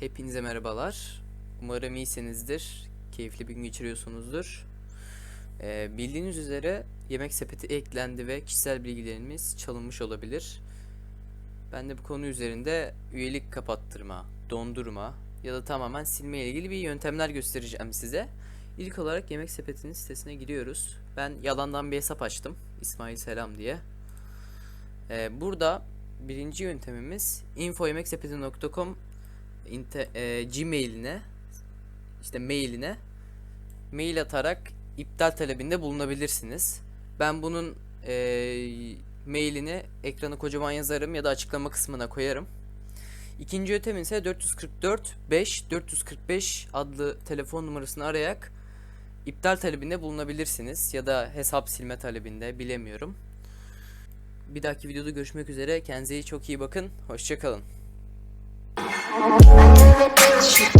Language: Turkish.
Hepinize merhabalar. Umarım iyisinizdir. Keyifli bir gün geçiriyorsunuzdur. Ee, bildiğiniz üzere yemek sepeti eklendi ve kişisel bilgilerimiz çalınmış olabilir. Ben de bu konu üzerinde üyelik kapattırma, dondurma ya da tamamen silme ile ilgili bir yöntemler göstereceğim size. İlk olarak yemek sepetinin sitesine giriyoruz. Ben yalandan bir hesap açtım. İsmail Selam diye. Ee, burada birinci yöntemimiz infoyemeksepeti.com inte, e, Gmail'ine işte mailine mail atarak iptal talebinde bulunabilirsiniz. Ben bunun e, mailini ekranı kocaman yazarım ya da açıklama kısmına koyarım. İkinci yöntemin ise 444 5 445 adlı telefon numarasını arayarak iptal talebinde bulunabilirsiniz ya da hesap silme talebinde bilemiyorum. Bir dahaki videoda görüşmek üzere. Kendinize çok iyi bakın. Hoşçakalın. I give a bitch.